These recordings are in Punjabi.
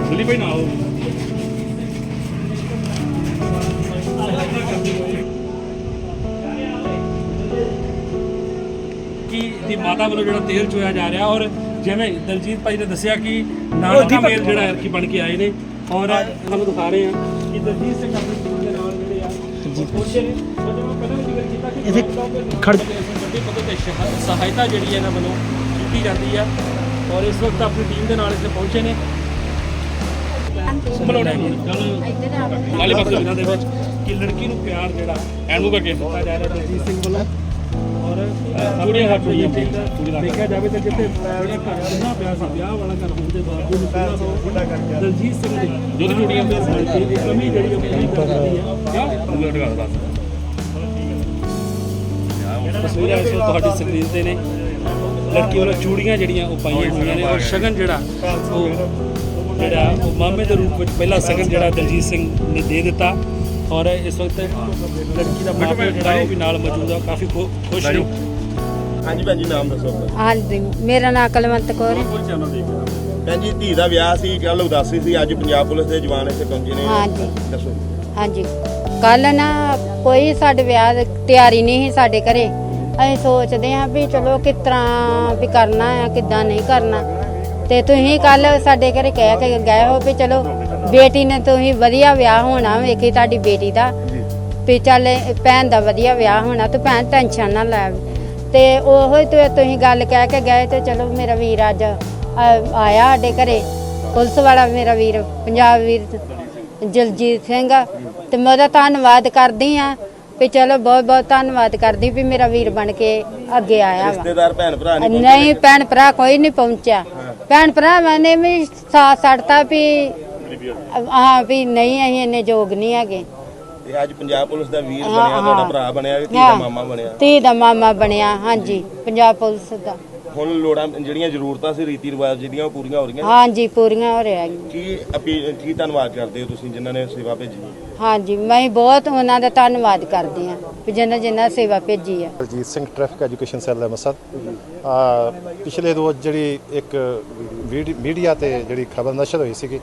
ਦਿੱਲੀ ਭਾਈ ਨਾ ਆਓ ਕਿ ਦੀ ਮਾਤਾ ਵੱਲੋਂ ਜਿਹੜਾ ਤੇਲ ਚੋਇਆ ਜਾ ਰਿਹਾ ਔਰ ਜਿਵੇਂ ਦਲਜੀਤ ਭਾਈ ਨੇ ਦੱਸਿਆ ਕਿ ਨਾਨਕਾ ਮੇਲ ਜਿਹੜਾ ਹੈ ਕਿ ਬਣ ਕੇ ਆਏ ਨੇ ਔਰ ਤੁਹਾਨੂੰ ਦਿਖਾ ਰਹੇ ਹਾਂ ਕਿ ਦਲਜੀਤ ਸਿੰਘ ਆਪਣੀ ਟੀਮ ਦੇ ਨਾਲ ਜਿਹੜੇ ਆ ਇੱਥੇ ਖੜ- ਸਹਾਇਤਾ ਜਿਹੜੀ ਹੈ ਇਹਨਾਂ ਵੱਲੋਂ ਕੀਤੀ ਜਾਂਦੀ ਆ। ਔਰ ਇਸ ਵਕਤ ਆਪਣੀ ਟੀਮ ਦੇ ਨਾਲ ਇੱਥੇ ਪਹੁੰਚੇ ਨੇ। ਮਲੋੜਾ ਨਾਲੇ ਪਾਸੇ ਇਹਨਾਂ ਦੇ ਵਿੱਚ ਕਿ ਲੜਕੀ ਨੂੰ ਪਿਆਰ ਜਿਹੜਾ ਐਂਡੂ ਕਰਕੇ ਦਿੱਤਾ ਜਾ ਰਿਹਾ। ਦਲਜੀਤ ਸਿੰਘ ਵੱਲੋਂ ਔਰ ਕੁੜੀਆਂ ਹੱਥ ਹੋਈ ਦੇਖਿਆ ਜਾਵੇ ਤਾਂ ਜਿੱਥੇ ਜਿਹੜਾ ਘਰ ਕਿੰਨਾ ਪਿਆਰ ਸੀ ਵਿਆਹ ਵਾਲਾ ਘਰ ਹੋਣ ਦੇ ਬਾਵਜੂਦ ਪੂਰਾ ਸੋ ਦਲਜੀਤ ਸਿੰਘ ਦੀ ਦੁੱਧ ਚੂੜੀਆਂ ਦੇ ਦੀ ਕਮੀ ਜਿਹੜੀ ਉਹ ਪੂਰੀ ਕਰ ਰਹੀ ਹੈ। ਕਿਆ ਤਸਵੀਰਾਂ ਇਸ ਵਕਤ ਤੁਹਾਡੀ ਸਕਰੀਨ ਤੇ ਨੇ। ਲੜਕੀ ਵੱਲੋਂ ਚੂੜੀਆਂ ਜਿਹੜੀਆਂ ਉਹ ਪਾਈਆਂ ਹੋਈਆਂ ਨੇ। ਔਰ ਸ਼ਗਨ ਜਿਹੜਾ ਉਹ ਜਿਹੜਾ ਉਹ ਮਾਮੇ ਦੇ ਰੂਪ ਵਿੱਚ ਪਹਿਲਾ ਸ਼ਗਨ ਜਿਹੜਾ ਦਲਜੀਤ ਸਿੰਘ ਨੇ ਦੇ ਦਿੱਤਾ ਔਰ ਇਸ ਵਕਤ ਲੜਕੀ ਦਾ ਮਾਪੇ ਜਿਹੜਾ ਉਹ ਵੀ ਨਾਲ ਮੌਜੂਦ ਆ ਕਾਫੀ ਖੁ- ਖੁਸ਼ ਨੇ। ਹਾਂਜੀ ਭੈਣ ਜੀ ਨਾਮ ਦੱਸੋ ਆਪਣਾ। ਹਾਂਜੀ ਮੇਰਾ ਨਾਮ ਕਲਵੰਤ ਕੌਰ ਹੈ। ਭੈਣ ਜੀ ਧੀ ਦਾ ਵਿਆਹ ਸੀ ਕੱਲ ਉਦਾਸੀ ਸੀ ਅੱਜ ਪੰਜਾਬ ਪੁਲਿਸ ਦੇ ਜਵਾਨ ਇੱਥੇ ਪਹੁੰਚੇ ਨੇ। ਹਾਂਜੀ। ਦੱਸੋ। ਹਾਂਜੀ। ਕੱਲ ਨਾ ਕੋਈ ਸਾਡੇ ਵਿਆਹ ਦੀ ਤਿਆਰੀ ਨਹੀਂ ਸੀ ਸਾਡੇ ਘਰੇ। ਅਸੀਂ ਸੋਚਦੇ ਹਾਂ ਵੀ ਚਲੋ ਕਿਸ ਤਰ੍ਹਾਂ ਵੀ ਕਰਨਾ ਆ ਕਿੱਦਾਂ ਨਹੀਂ ਕਰਨਾ। ਤੇ ਤੁਸੀਂ ਕੱਲ ਸਾਡੇ ਘਰੇ ਕਹਿ ਕੇ ਗਏ ਹੋ ਵੀ ਚਲੋ ਬੇਟੀ ਨੇ ਤੁਸੀਂ ਵਧੀਆ ਵਿਆਹ ਹੋਣਾ ਵੇਖੀ ਤੁਹਾਡੀ ਬੇਟੀ ਦਾ। ਵੀ ਚੱਲ ਭੈਣ ਦਾ ਵਧੀਆ ਵਿਆਹ ਹੋਣਾ ਤੇ ਭੈਣ ਟੈਨਸ਼ਨ ਨਾ ਲੈ। ਤੇ ਉਹੋ ਹੀ ਤੇ ਤੁਸੀਂ ਗੱਲ ਕਹਿ ਕੇ ਗਏ ਤੇ ਚਲੋ ਮੇਰਾ ਵੀਰ ਅੱਜ ਆਇਆ ਸਾਡੇ ਘਰੇ। ਪੁਲਿਸ ਵਾਲਾ ਮੇਰਾ ਵੀਰ ਪੰਜਾਬ ਵੀਰ ਜਲਜੀਤ ਸਿੰਘ। ਤੇ ਮੈਂ ਉਹਦਾ ਧੰਨਵਾਦ ਕਰਦੀ ਆ ਵੀ ਚਲੋ ਬਹੁਤ ਬਹੁਤ ਧੰਨਵਾਦ ਕਰਦੀ ਵੀ ਮੇਰਾ ਵੀਰ ਬਣ ਕੇ ਅੱਗੇ ਆਇਆ ਵਾ। ਰਿਸ਼ਤੇਦਾਰ ਭੈਣ ਭਰਾ ਨਹੀਂ ਨਹੀਂ ਭੈਣ ਭਰਾ ਕੋਈ ਨਹੀਂ ਪਹੁੰਚਿਆ। ਭੈਣ ਭਰਾ ਮੈਨੇ ਵੀ ਸਾਥ ਛੱਡਤਾ ਵੀ ਹਾਂ ਵੀ ਨਹੀਂ ਅਸੀਂ ਇੰਨੇ ਯੋਗ ਨਹੀਂ ਹੈਗੇ ਤੇ ਅੱਜ ਪੰਜਾਬ ਪੁਲਿਸ ਦਾ ਵੀਰ ਹਾਂ, ਬਣਿਆ ਤੁਹਾਡਾ। ਭਰਾ ਬਣਿਆ ਦਾ ਹਾਂ। ਮਾਮਾ ਬਣਿਆ ਧੀ ਦਾ ਮਾਮਾ ਬਣਿਆ ਹਾਂਜੀ ਪੰਜਾਬ ਪੁਲਿਸ ਦਾ ਹੁਣ ਲੋੜਾਂ ਜਿਹੜੀਆਂ ਜ਼ਰੂਰਤਾਂ ਸੀ ਰੀਤੀ ਰਿਵਾਜ ਜਿਹੜੀਆਂ ਉਹ ਪੂਰੀਆਂ ਹੋ ਰਹੀਆਂ ਹਾਂਜੀ ਪੂਰੀਆਂ ਹੋ ਰਹੀਆਂ ਕੀ ਅਪੀਲ ਕੀ ਧੰਨਵਾਦ ਕਰਦੇ ਹੋ ਤੁਸੀਂ ਜਿਨ੍ਹਾਂ ਨੇ ਸੇਵਾ ਭੇਜੀ? ਹਾਂਜੀ ਮੈਂ ਬਹੁਤ ਉਹਨਾਂ ਦਾ ਧੰਨਵਾਦ ਕਰਦੀ ਹਾਂ ਵੀ ਜਿਨ੍ਹਾਂ ਜਿਨ੍ਹਾਂ ਸੇਵਾ ਭੇਜੀ ਆ। Baljit Singh traffic education cell Amritsar ਆ ਪਿਛਲੇ ਰੋਜ਼ ਜਿਹੜੀ ਇੱਕ ਵੀਡ- ਮੀਡੀਆ ਤੇ ਜਿਹੜੀ ਖਬਰ ਨਸ਼ਰ ਹੋਈ ਸੀਗੀ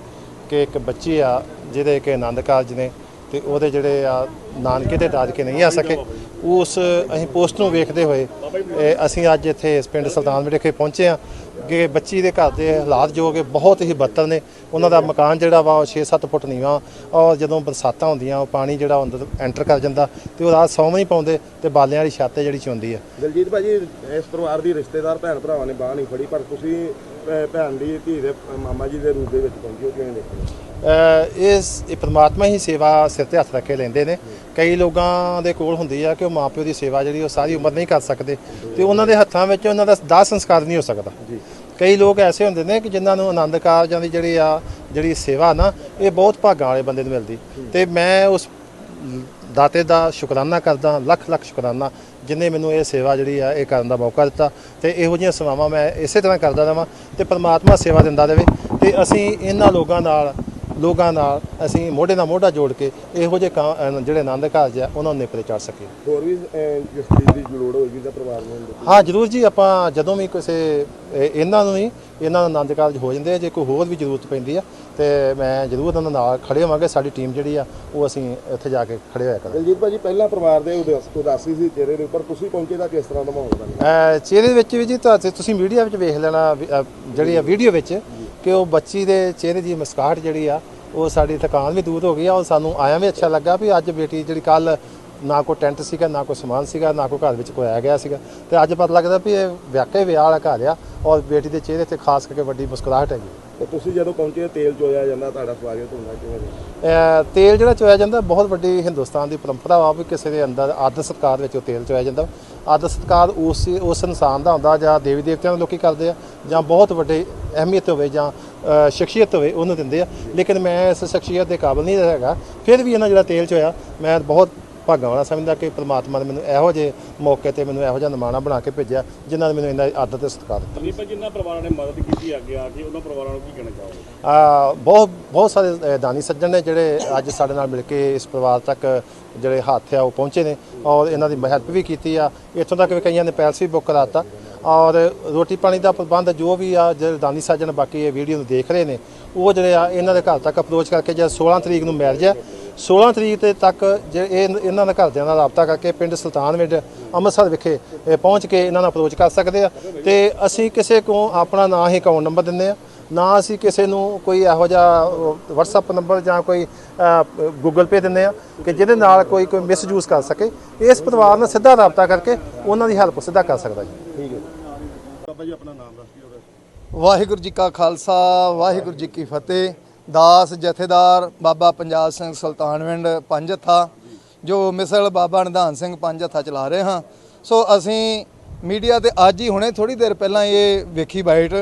ਕਿ ਇੱਕ ਬੱਚੀ ਆ ਜਿਹਦੇ ਕਿ ਆਨੰਦ ਕਾਰਜ ਨੇ ਤੇ ਉਹਦੇ ਜਿਹੜੇ ਆ ਨਾਨਕੇ ਤੇ ਦਾਦਕੇ ਨਹੀਂ ਆ ਸਕੇ ਉਸ ਅਸੀਂ ਪੋਸਟ ਨੂੰ ਵੇਖਦੇ ਹੋਏ ਅਸੀਂ ਅੱਜ ਇੱਥੇ ਇਸ ਪਿੰਡ ਸੁਲਤਾਨ ਵਿਖੇ ਪਹੁੰਚੇ ਆ ਕਿ ਬੱਚੀ ਦੇ ਘਰ ਦੇ ਹਾਲਾਤ ਜੋ ਕਿ ਬਹੁਤ ਹੀ ਬੱਤਰ ਨੇ, ਉਹਨਾਂ ਦਾ ਮਕਾਨ ਜਿਹੜਾ ਵਾ ਉਹ 6-7 ਫੁੱਟ ਨੀਵਾਂ, ਔਰ ਜਦੋਂ ਬਰਸਾਤਾਂ ਹੁੰਦੀਆਂ, ਉਹ ਪਾਣੀ ਜਿਹੜਾ ਅੰਦਰ ਐਂਟਰ ਕਰ ਜਾਂਦਾ ਤੇ ਉਹ ਰਾਤ ਸੌਂ ਨਹੀਂ ਪਾਉਂਦੇ ਤੇ ਬਾਲਿਆਂ ਵਾਲੀ ਛੱਤ ਹੈ ਜਿਹੜੀ ਚੁੰਦੀ ਆ ਦਲਜੀਤ ਭਾਜੀ, ਇਸ ਪਰਿਵਾਰ ਦੀ ਰਿਸ਼ਤੇਦਾਰ ਭੈਣ ਭਰਾਵਾਂ ਨੇ ਬਾਹ ਨਹੀਂ ਫੜੀ, ਪਰ ਤੁਸੀਂ ਭੈਣ ਦੀ ਧੀ ਦੇ ਮਾਮਾ ਜੀ ਦੇ ਰੂਪ ਦੇ ਵਿੱਚ ਪਹੁੰਚੇ ਹੋ ਕਿਵੇਂ ਦੇਖਦੇ ਇਸ ਇਹ ਪ੍ਰਮਾਤਮਾ ਹੀ ਸੇਵਾ ਸਿਰ ਤੇ ਹੱਥ ਰੱਖ ਕੇ ਲੈਂਦੇ ਨੇ। ਕਈ ਲੋਕਾਂ ਦੇ ਕੋਲ ਹੁੰਦੀ ਆ ਕਿ ਉਹ ਮਾਪਿਓ ਦੀ ਸੇਵਾ ਜਿਹੜੀ ਉਹ ਸਾਰੀ ਉਮਰ ਨਹੀਂ ਕਰ ਸਕਦੇ। ਤੇ ਉਹਨਾਂ ਦੇ ਹੱਥਾਂ ਵਿੱਚ ਉਹਨਾਂ ਦਾ ਦਾਹ ਸੰਸਕਾਰ ਨਹੀਂ ਹੋ ਸਕਦਾ। ਕਈ ਲੋਕ ਐਸੇ ਹੁੰਦੇ ਨੇ ਕਿ ਜਿਨ੍ਹਾਂ ਨੂੰ ਆਨੰਦ ਕਾਰਜਾਂ ਦੀ ਜਿਹੜੀ ਆ ਜਿਹੜੀ ਸੇਵਾ ਨਾ ਇਹ ਬਹੁਤ ਭਾਗਾਂ ਵਾਲੇ ਬੰਦੇ ਨੂੰ ਮਿਲਦੀ। ਤੇ ਮੈਂ ਉਸ ਦਾਤੇ ਦਾ ਸ਼ੁਕਰਾਨਾ ਕਰਦਾ ਲੱਖ ਲੱਖ ਸ਼ੁਕਰਾਨਾ ਜਿਨੇ ਮੈਨੂੰ ਇਹ ਸੇਵਾ ਜਿਹੜੀ ਆ, ਇਹ ਕਰਨ ਦਾ ਮੌਕਾ ਦਿੱਤਾ ਤੇ ਇਹੋ ਜਿਹੀਆਂ ਸੇਵਾਵਾਂ ਮੈਂ ਇਸੇ ਤਰ੍ਹਾਂ ਕਰਦਾ ਰਵਾਂ ਤੇ ਪਰਮਾਤਮਾ ਸੇਵਾ ਦਿੰਦਾ ਰਹੇ ਤੇ ਅਸੀਂ ਇਹਨਾਂ ਲੋਕਾਂ ਨਾਲ ਲੋਕਾਂ ਨਾਲ ਅਸੀਂ ਮੋਢੇ ਨਾਲ ਮੋਢਾ ਜੋੜ ਕੇ ਇਹੋ ਜਿਹੇ ਕਾਂ- ਅਹ ਜਿਹੜੇ ਆਨੰਦ ਕਾਰਜ ਆ ਉਹਨਾਂ ਨੂੰ ਨੇਪਰੇ ਚੜ ਸਕੀਏ। ਹੋਰ ਵੀ ਅਹ, ਜਿਸ ਚੀਜ਼ ਦੀ ਲੋੜ ਹੋਏਗੀ ਤਾਂ ਪਰਿਵਾਰ ਨੂੰ। ਹਾਂ ਜਰੂਰ ਜੀ ਆਪਾਂ ਜਦੋਂ ਵੀ ਕਿਸੇ ਇਹ- ਇਹਨਾਂ ਨੂੰ ਹੀ ਇਹਨਾਂ ਦਾ ਆਨੰਦ ਕਾਰਜ ਹੋ ਜਾਂਦੇ ਆ ਜੇ ਕੋਈ ਹੋਰ ਵੀ ਜ਼ਰੂਰਤ ਪੈਂਦੀ ਆ ਤੇ ਮੈਂ ਜ਼ਰੂਰ ਉਹਨਾਂ ਨਾਲ ਖੜੇ ਹੋਵਾਂਗੇ ਸਾਡੀ ਟੀਮ ਜਿਹੜੀ ਆ ਉਹ ਅਸੀਂ ਉੱਥੇ ਜਾ ਕੇ ਖੜੇ ਹੋਇਆ ਕਰਾਂਗੇ। ਦਲਜੀਤ ਭਾਜੀ ਪਹਿਲਾਂ ਪਰਿਵਾਰ ਦੇ ਉਦਾਸ- ਉਦਾਸੀ ਸੀ ਚਿਹਰੇ ਦੇ ਉੱਪਰ ਤੁਸੀਂ ਪਹੁੰਚੇ ਤਾਂ ਕਿਸ ਤਰ੍ਹਾਂ ਦਾ ਮਾਹੌਲ ਬਣਿਆ ਅਹ ਚਿਹਰੇ ਵਿੱਚ ਵੀ ਜੀ ਤੁਹਾਡੇ ਤੁਸੀਂ ਮੀਡੀਆ ਵਿੱਚ ਵੇਖ ਲੈਣਾ ਵੀ, ਅਹ ਜਿਹੜੀ ਆ ਵੀਡੀਓ ਵਿੱਚ ਕਿ ਉਹ ਬੱਚੀ ਦੇ ਚਿਹਰੇ ਦੀ ਮੁਸਕਾਹਟ ਜਿਹੜੀ ਆ, ਉਹ ਸਾਡੀ ਥਕਾਨ ਵੀ ਦੂਰ ਹੋ ਗਈ ਆ, ਉਹ ਸਾਨੂੰ ਆਇਆ ਵੀ ਅੱਛਾ ਲੱਗਾ ਵੀ ਅੱਜ ਬੇਟੀ ਜਿਹੜੀ ਕੱਲ ਨਾ ਕੋਈ ਟੈਂਟ ਸੀਗਾ ਨਾ ਕੋਈ ਸਮਾਨ ਸੀਗਾ ਨਾ ਕੋਈ ਘਰ ਵਿੱਚ ਕੋਈ ਆਇਆ ਗਿਆ ਸੀਗਾ। ਤੇ ਅੱਜ ਪਤਾ ਲੱਗਦਾ ਵੀ ਇਹ ਵਾਕਈ ਵਿਆਹ ਵਾਲਾ ਘਰ ਆ ਔਰ ਬੇਟੀ ਦੇ ਚਿਹਰੇ ਤੇ ਖਾਸ ਕਰਕੇ ਵੱਡੀ ਮੁਸਕਰਾਹਟ ਹੈਗੀ। ਤੇ ਤੁਸੀਂ ਜਦੋਂ ਪਹੁੰਚੇ ਤੇਲ ਚੋਇਆ ਜਾਂਦਾ ਤੁਹਾਡਾ ਸਵਾਗਤ ਹੁੰਦਾ ਕਿਵੇਂ ਤੇਲ ਜਿਹੜਾ ਚੋਇਆ ਜਾਂਦਾ ਬਹੁਤ ਵੱਡੀ ਹਿੰਦੁਸਤਾਨ ਦੀ ਪਰੰਪਰਾ ਵਾ ਵੀ ਕਿਸੇ ਦੇ ਅੰਦਰ ਆਦਰ ਸਤਕਾਰ ਵਿੱਚ ਉਹ ਤੇਲ ਚੋਇਆ ਜਾਂਦਾ। ਆਦਰ ਸਤਕਾਰ ਉਸ ਉਸ ਇਨਸਾਨ ਦਾ ਹੁੰਦਾ ਜਾਂ ਦੇਵੀ ਦੇਵਤਿਆਂ ਨੂੰ ਲੋਕੀ ਕਰਦੇ ਆ ਜਾਂ ਬਹੁਤ ਵੱਡੇ ਅਹਿਮੀਅਤ ਹੋਵੇ ਜਾਂ ਸ਼ਖਸੀਅਤ ਹੋਵੇ ਉਹਨੂੰ ਦਿੰਦੇ ਆ। ਲੇਕਿਨ ਮੈਂ ਇਸ ਸ਼ਖਸੀਅਤ ਦੇ ਕਾਬਿਲ ਨਹੀਂ ਹੈਗਾ। ਫਿਰ ਵੀ ਇਹਨਾਂ ਜਿਹੜਾ ਤੇਲ ਚੋਇਆ ਮੈਂ ਬਹੁਤ ਭਾਗਾਂ ਵਾਲਾ ਸਮਝਦਾ ਕਿ ਪ੍ਰਮਾਤਮਾ ਨੇ ਮੈਨੂੰ ਇਹੋ ਜਿਹੇ ਮੌਕੇ ਤੇ ਮੈਨੂੰ ਇਹੋ ਜਿਹਾ ਨਿਮਾਣਾ ਬਣਾ ਕੇ ਭੇਜਿਆ ਜਿਨ੍ਹਾਂ ਨੇ ਮੈਨੂੰ ਇੰਨਾ ਆਦਰ ਤੇ ਸਤਿਕਾਰ ਦਿੱਤਾ। ਦਲੀਪ ਭਾਈ ਜਿਨ੍ਹਾਂ ਪਰਿਵਾਰਾਂ ਨੇ ਮਦਦ ਕੀਤੀ ਅੱਗੇ ਆ ਕੇ ਉਹਨਾਂ ਪਰਿਵਾਰਾਂ ਨੂੰ ਕੀ ਕਹਿਣਾ ਚਾਹੋਗੇ? ਆ ਬਹੁਤ ਬਹੁਤ ਸਾਰੇ ਦਾਨੀ ਸੱਜਣ ਨੇ ਜਿਹੜੇ ਅੱਜ ਸਾਡੇ ਨਾਲ ਮਿਲ ਕੇ ਇਸ ਪਰਿਵਾਰ ਤੱਕ ਜਿਹੜੇ ਹੱਥ ਆ ਉਹ ਪਹੁੰਚੇ ਨੇ ਔਰ ਇਹਨਾਂ ਦੀ ਹੈਲਪ ਵੀ ਕੀਤੀ ਆ। ਇੱਥੋਂ ਤੱਕ ਵੀ ਕਈਆਂ ਨੇ ਪੈਲਸ ਵੀ ਬੁੱਕ ਕਰਾਤਾ ਔਰ ਰੋਟੀ ਪਾਣੀ ਦਾ ਪ੍ਰਬੰਧ ਜੋ ਵੀ ਆ ਜਿਹੜੇ ਦਾਨੀ ਸੱਜਣ ਬਾਕੀ ਇਹ ਵੀਡੀਓ ਨੂੰ ਦੇਖ ਰਹੇ ਨੇ ਉਹ ਜਿਹੜੇ ਆ ਇਹਨਾਂ ਦੇ ਘਰ ਤੱਕ ਅਪਰੋਚ ਕਰਕੇ ਜਦ 16 ਤਰੀਕ ਨੂੰ ਮੈਰਿਜ ਹੈ 16 ਤਰੀਕ ਤੇ ਤੱਕ ਜੇ ਇਹ ਇਹਨਾਂ ਦੇ ਘਰਦਿਆਂ ਨਾਲ ਰਾਬਤਾ ਕਰਕੇ ਪਿੰਡ ਸੁਲਤਾਨਵਿੰਡ ਅੰਮ੍ਰਿਤਸਰ ਵਿਖੇ ਪਹੁੰਚ ਕੇ ਇਹਨਾਂ ਨਾਲ ਅਪਰੋਚ ਕਰ ਸਕਦੇ ਆ। ਤੇ ਅਸੀਂ ਕਿਸੇ ਕੋ ਆਪਣਾ ਨਾਂ ਹੀ ਅਕਾਊਂਟ ਨੰਬਰ ਦਿੰਦੇ ਆ ਨਾ ਅਸੀਂ ਕਿਸੇ ਨੂੰ ਕੋਈ ਇਹੋ ਜਿਹਾ WhatsApp ਨੰਬਰ ਜਾਂ ਕੋਈ ਗੂਗਲ ਪੇ ਦਿੰਦੇ ਆ ਕਿ ਜਿਹਦੇ ਨਾਲ ਕੋਈ ਕੋਈ ਮਿਸਯੂਜ਼ ਕਰ ਸਕੇ। ਇਸ ਪਰਿਵਾਰ ਨਾਲ ਸਿੱਧਾ ਰਾਬਤਾ ਕਰਕੇ ਉਹਨਾਂ ਦੀ ਹੈਲਪ ਸਿੱਧਾ ਕਰ ਸਕਦਾ ਜੀ। ਠੀਕ ਹੈ ਬਾਬਾ ਜੀ ਆਪਣਾ ਨਾਮ ਦੱਸ ਦਿਓ। ਵਾਹਿਗੁਰੂ ਜੀ ਕਾ ਖਾਲਸਾ ਵਾਹਿਗੁਰੂ ਜੀ ਕੀ ਫਤਿਹ। ਦਾਸ, ਜਥੇਦਾਰ ਬਾਬਾ ਪੰਜਾਬ ਸਿੰਘ ਸੁਲਤਾਨਵਿੰਡ ਪੰਜ ਪੰਜਥਾ ਜੋ ਮਿਸਲ ਬਾਬਾ ਨਿਧਾਨ ਸਿੰਘ ਪੰਜ ਪੰਜਥਾ ਚਲਾ ਰਹੇ ਹਾਂ। ਸੋ ਅਸੀਂ ਮੀਡੀਆ ਤੇ ਅੱਜ ਹੀ ਹੁਣੇ ਥੋੜੀ ਦੇਰ ਪਹਿਲਾਂ ਇਹ ਵੇਖੀ ਬਾਈਟ,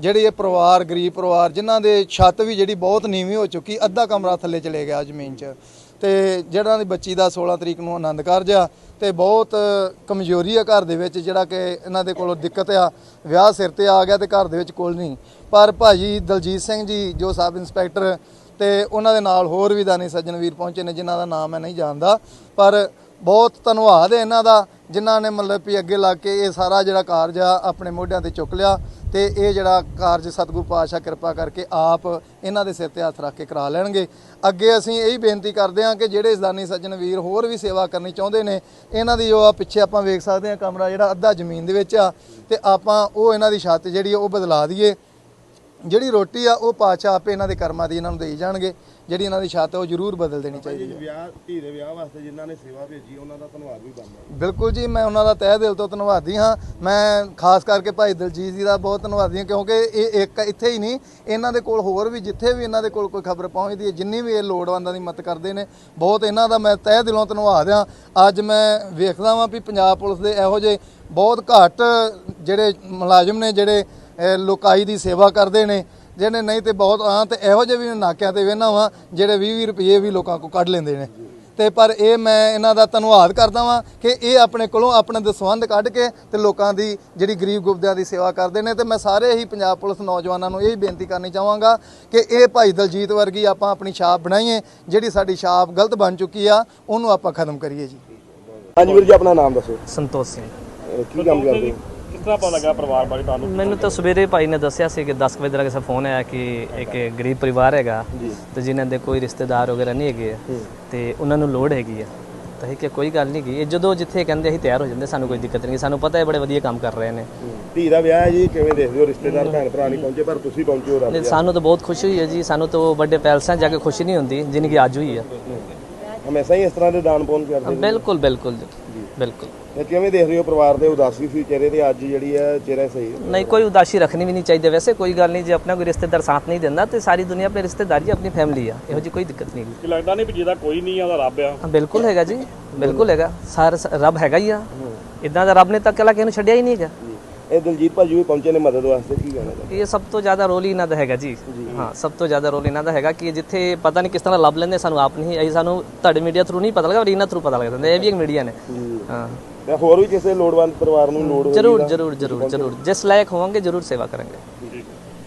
ਜਿਹੜੇ ਇਹ ਪਰਿਵਾਰ, ਗਰੀਬ ਪਰਿਵਾਰ, ਜਿਨ੍ਹਾਂ ਦੇ ਛੱਤ ਵੀ ਜਿਹੜੀ ਬਹੁਤ ਨੀਵੀਂ ਹੋ ਚੁੱਕੀ, ਅੱਧਾ ਕਮਰਾ ਥੱਲੇ ਚਲੇ ਗਿਆ ਜ਼ਮੀਨ 'ਚ। ਤੇ ਜਿਹੜਾ ਦੀ ਬੱਚੀ ਦਾ 16 ਤਰੀਕ ਨੂੰ ਆਨੰਦ ਕਾਰਜ ਆ ਤੇ ਬਹੁਤ ਕਮਜ਼ੋਰੀ ਆ ਘਰ ਦੇ ਵਿੱਚ, ਜਿਹੜਾ ਕਿ ਇਹਨਾਂ ਦੇ ਕੋਲੋਂ ਦਿੱਕਤ ਆ, ਵਿਆਹ ਸਿਰ ਤੇ ਆ ਗਿਆ ਤੇ ਘਰ ਦੇ ਵਿੱਚ ਕੋਲ ਨਹੀਂ। ਪਰ ਭਾਜੀ ਦਲਜੀਤ ਸਿੰਘ ਜੀ, ਜੋ ਸਬ ਇੰਸਪੈਕਟਰ ਤੇ ਉਹਨਾਂ ਦੇ ਨਾਲ ਹੋਰ ਵੀ ਦਾਨੀ ਸੱਜਣ ਵੀਰ ਪਹੁੰਚੇ ਨੇ, ਜਿਨ੍ਹਾਂ ਦਾ ਨਾਮ ਮੈਂ ਨਹੀਂ ਜਾਣਦਾ, ਪਰ ਬਹੁਤ ਧੰਨਵਾਦ ਹੈ ਇਹਨਾਂ ਦਾ। ਜਿਨ੍ਹਾਂ ਨੇ ਮਤਲਬ ਵੀ ਅੱਗੇ ਲੱਗ ਕੇ ਇਹ ਸਾਰਾ ਜਿਹੜਾ ਕਾਰਜ ਆ ਆਪਣੇ ਮੋਢਿਆਂ ਤੇ ਚੁੱਕ ਲਿਆ ਤੇ ਇਹ ਜਿਹੜਾ ਕਾਰਜ ਸਤਿਗੁਰੂ ਪਾਤਸ਼ਾਹ ਕਿਰਪਾ ਕਰਕੇ ਆਪ ਇਹਨਾਂ ਦੇ ਸਿਰ ਤੇ ਹੱਥ ਰੱਖ ਕੇ ਕਰਾ ਲੈਣਗੇ। ਅੱਗੇ ਅਸੀਂ ਇਹੀ ਬੇਨਤੀ ਕਰਦੇ ਹਾਂ ਕਿ ਜਿਹੜੇ ਦਾਨੀ ਸੱਜਣ ਵੀਰ ਹੋਰ ਵੀ ਸੇਵਾ ਕਰਨੀ ਚਾਹੁੰਦੇ ਨੇ, ਇਹਨਾਂ ਦੀ ਜੋ ਆ ਪਿੱਛੇ ਆਪਾਂ ਵੇਖ ਸਕਦੇ ਹਾਂ ਕਮਰਾ ਜਿਹੜਾ ਅੱਧਾ ਜ਼ਮੀਨ ਦੇ ਵਿੱਚ ਆ ਤੇ ਆਪਾਂ ਉਹ ਇਹਨਾਂ ਦੀ ਛੱਤ ਜਿਹੜੀ ਆ ਉਹ ਬਦਲਾ ਦਈਏ। ਜਿਹੜੀ ਰੋਟੀ ਆ ਉਹ ਪਾਤਸ਼ਾਹ ਆਪੇ ਇਹਨਾਂ ਦੇ ਕਰਮਾਂ ਦੀ ਇਹਨਾਂ ਨੂੰ ਦੇਈ ਜਾਣਗੇ। ਜਿਹੜੀ ਇਹਨਾਂ ਦੀ ਛੱਤ ਹੈ ਉਹ ਜ਼ਰੂਰ ਬਦਲ ਦੇਣੀ ਚਾਹੀਦੀ ਹੈ। ਵਿਆਹ ਧੀ ਦੇ ਵਿਆਹ ਵਾਸਤੇ ਜਿਨ੍ਹਾਂ ਨੇ ਸੇਵਾ ਭੇਜੀ ਉਹਨਾਂ ਦਾ ਧੰਨਵਾਦ ਵੀ ਬਣਦਾ। ਬਿਲਕੁਲ ਜੀ ਮੈਂ ਉਹਨਾਂ ਦਾ ਤਹਿ ਦਿਲ ਤੋਂ ਧੰਨਵਾਦੀ ਹਾਂ। ਮੈਂ ਖਾਸ ਕਰਕੇ ਭਾਈ ਦਲਜੀਤ ਜੀ ਦਾ ਬਹੁਤ ਧੰਨਵਾਦੀ ਹਾਂ ਕਿਉਂਕਿ ਇਹ ਇੱਕ ਇੱਥੇ ਹੀ ਨਹੀਂ ਇਹਨਾਂ ਦੇ ਕੋਲ ਹੋਰ ਵੀ ਜਿੱਥੇ ਵੀ ਇਹਨਾਂ ਦੇ ਕੋਲ ਕੋਈ ਖਬਰ ਪਹੁੰਚਦੀ ਹੈ ਜਿੰਨੀ ਵੀ ਇਹ ਲੋੜਵੰਦਾਂ ਦੀ ਮਦਦ ਕਰਦੇ ਨੇ ਬਹੁਤ ਇਹਨਾਂ ਦਾ ਮੈਂ ਤਹਿ ਦਿਲੋਂ ਧੰਨਵਾਦ ਹਾਂ। ਅੱਜ ਮੈਂ ਵੇਖਦਾ ਵਾਂ ਵੀ ਪੰਜਾਬ ਪੁਲਿਸ ਦੇ ਇਹੋ ਜਿਹੇ ਬਹੁਤ ਘੱਟ ਜਿਹੜੇ ਮੁਲਾਜ਼ਮ ਨੇ ਜਿਹੜੇ ਲੋਕਾਈ ਦੀ ਸੇਵਾ ਕਰਦੇ ਨੇ ਜਿਹੜੇ ਨਹੀਂ ਤੇ ਬਹੁਤ ਆ ਤੇ ਇਹੋ ਜਿਹੇ ਵੀ ਨਾਕਿਆਂ ਤੇ ਵੇਖਣਾ ਵਾਂ ਜਿਹੜੇ 20-20 ਰੁਪਏ ਵੀ ਲੋਕਾਂ ਕੋ ਕੱਢ ਲੈਂਦੇ ਨੇ। ਤੇ ਪਰ ਇਹ ਮੈਂ ਇਹਨਾਂ ਦਾ ਧੰਨਵਾਦ ਕਰਦਾ ਵਾਂ ਕਿ ਇਹ ਆਪਣੇ ਕੋਲੋਂ ਆਪਣੇ ਦਸਵੰਧ ਕੱਢ ਕੇ ਤੇ ਲੋਕਾਂ ਦੀ ਜਿਹੜੀ ਗਰੀਬ ਗੁਰਦਿਆਂ ਦੀ ਸੇਵਾ ਕਰਦੇ ਨੇ। ਤੇ ਮੈਂ ਸਾਰੇ ਹੀ ਪੰਜਾਬ ਪੁਲਿਸ ਨੌਜਵਾਨਾਂ ਨੂੰ ਇਹ ਬੇਨਤੀ ਕਰਨੀ ਚਾਹਾਂਗਾ ਕਿ ਇਹ ਭਾਈ ਦਲਜੀਤ ਵਰਗੀ ਆਪਾਂ ਆਪਣੀ ਛਾਪ ਬਣਾਈਏ ਜਿਹੜੀ ਸਾਡੀ ਛਾਪ ਗਲਤ ਬਣ ਚੁੱਕੀ ਆ ਉਹਨੂੰ ਆਪਾਂ ਖਤਮ ਕਰੀਏ ਜੀ। ਹਾਂਜੀ ਵੀਰ ਜੀ ਆਪਣਾ ਨਾਮ ਦੱਸੋ। ਸੰਤੋਸ਼ ਸਿੰਘ। ਕੀ ਕੰਮ ਕਰਦੇ ਹੋ? ਕਿਸ ਤਰ੍ਹਾਂ ਪਤਾ ਲੱਗਾ ਪਰਿਵਾਰ ਬਾਰੇ ਤੁਹਾਨੂੰ? ਮੈਨੂੰ ਤਾਂ ਸਵੇਰੇ ਭਾਈ ਨੇ ਦੱਸਿਆ ਸੀ ਕਿ 10 ਕੁ ਵਜੇ ਦਾ ਕਿਸੇ ਫੋਨ ਆਇਆ ਕਿ ਇੱਕ ਗਰੀਬ ਪਰਿਵਾਰ ਹੈਗਾ ਤੇ ਜਿਨ੍ਹਾਂ ਦੇ ਕੋਈ ਰਿਸ਼ਤੇਦਾਰ ਵਗੈਰਾ ਨਹੀਂ ਹੈਗੇ ਤੇ ਉਹਨਾਂ ਨੂੰ ਲੋੜ ਹੈਗੀ ਆ। ਤਾਂ ਇਹ ਕਿ ਕੋਈ ਗੱਲ ਨਹੀਂ ਗੀ। ਇਹ ਜਦੋਂ ਜਿੱਥੇ ਕਹਿੰਦੇ ਅਸੀਂ ਤਿਆਰ ਹੋ ਜਾਂਦੇ ਸਾਨੂੰ ਕੋਈ ਦਿੱਕਤ ਨਹੀਂ ਸਾਨੂੰ ਪਤਾ ਹੈ ਬੜੇ ਵਧੀਆ ਕੰਮ ਕਰ ਰਹੇ ਨੇ। ਧੀ ਦਾ ਵਿਆਹ ਹੈ ਜੀ ਕਿਵੇਂ ਦੇਖਦੇ ਹੋ? ਰਿਸ਼ਤੇਦਾਰ ਭੈਣ ਭਰਾ ਨਹੀਂ ਪਹੁੰਚੇ ਪਰ ਤੁਸੀਂ ਪਹੁੰਚੇ ਹੋ ਰੱਬ ਸਾਨੂੰ ਤਾਂ ਬਹੁਤ ਖੁਸ਼ੀ ਹੋਈ ਹੈ ਜੀ। ਸਾਨੂੰ ਤਾਂ ਵੱਡੇ ਪੈਲਸਾਂ ਜਾ ਕੇ ਖੁਸ਼ੀ ਨਹੀਂ ਹੁੰਦੀ ਜਿੰਨੀ ਕਿ ਅੱਜ ਹੋਈ ਆ। ਹਮੇਸ਼ਾ ਹੀ ਇਸ ਤਰ੍ਹਾਂ ਦੇ ਦਾਨ ਪੁੰਨ ਕਰਦੇ ਬਿਲਕੁਲ ਬਿਲਕੁਲ ਜੀ। ਬਿਲਕੁਲ। ਤੇ ਕਿਵੇਂ ਦੇਖ ਰਹੇ ਹੋ ਪਰਿਵਾਰ ਦੇ ਉਦਾਸੀ ਸੀ ਚਿਹਰੇ ਤੇ ਅੱਜ ਜਿਹੜੀ ਹੈ ਚਿਹਰਾ ਸਹੀ ਨਹੀਂ ਕੋਈ ਉਦਾਸੀ ਰੱਖਣੀ ਵੀ ਨਹੀਂ ਚਾਹੀਦੀ ਵੈਸੇ ਕੋਈ ਗੱਲ ਨਹੀਂ ਜੇ ਆਪਣਾ ਕੋਈ ਰਿਸ਼ਤੇਦਾਰ ਸਾਥ ਨਹੀਂ ਦਿੰਦਾ ਤੇ ਸਾਰੀ ਦੁਨੀਆ ਆਪਣੇ ਰਿਸ਼ਤੇਦਾਰੀ ਆਪਣੀ ਫੈਮਿਲੀ ਆ ਇਹੋ ਜੀ ਕੋਈ ਦਿੱਕਤ ਨਹੀਂ ਕਿ ਲੱਗਦਾ ਨਹੀਂ ਵੀ ਜਿਹਦਾ ਕੋਈ ਨਹੀਂ ਆ ਉਹਦਾ ਰੱਬ ਆ। ਹਾਂ ਬਿਲਕੁਲ ਹੈਗਾ ਜੀ ਬਿਲਕੁਲ ਹੈਗਾ ਸਾਰ ਰੱਬ ਹੈਗਾ ਹੀ ਆ। ਇਦਾਂ ਦਾ ਰੱਬ ਨੇ ਤਾਂ ਕਲਾ ਕਿਸੇ ਨੂੰ ਛੱਡਿਆ ਹੀ ਨਹੀਂ ਹੈਗਾ। ਇਹ ਦਲਜੀਤ ਭਾਜੀ ਵੀ ਪਹੁੰਚੇ ਨੇ ਮਦਦ ਵਾਸਤੇ ਕੀ ਕਹਿਣਾ ਚਾਹੁੰਦੇ ਇਹ ਸਭ ਤੋਂ ਜ਼ਿਆਦਾ ਰੋਲ ਹੀ ਇਹਨਾਂ ਦਾ ਹੈਗਾ ਜੀ। ਹਾਂ ਸਭ ਤੋਂ ਜ਼ਿਆਦਾ ਰੋਲ ਇਹਨਾਂ ਦਾ ਹੈਗਾ ਕਿ ਜਿੱਥੇ ਪਤਾ ਨਹੀਂ ਕਿਸ ਤਰ੍ਹਾਂ ਲੱਭ ਲੈਂਦੇ ਸਾਨੂੰ ਆਪ ਨਹੀਂ ਇਹ ਸਾਨੂੰ ਤੁਹਾਡੇ ਮੀਡੀਆ ਥਰੂ ਨਹੀਂ ਪਤਾ ਲੱਗਾ ਇਹਨਾਂ ਥਰੂ ਪਤਾ ਲੱਗ ਜਾਂਦਾ ਇਹ ਵੀ ਇੱਕ ਮੀਡੀਆ ਨੇ। ਹਾਂ। ਤੇ ਹੋਰ ਵੀ ਕਿਸੇ ਲੋੜਵੰਦ ਪਰਿਵਾਰ ਨੂੰ ਲੋੜ ਹੋਈ ਜਰੂਰ ਜਰੂਰ ਜਰੂਰ ਜਰੂਰ। ਜਿਸ ਲਾਇਕ ਹੋਵਾਂਗੇ ਜਰੂਰ ਸੇਵਾ ਕਰਾਂਗੇ।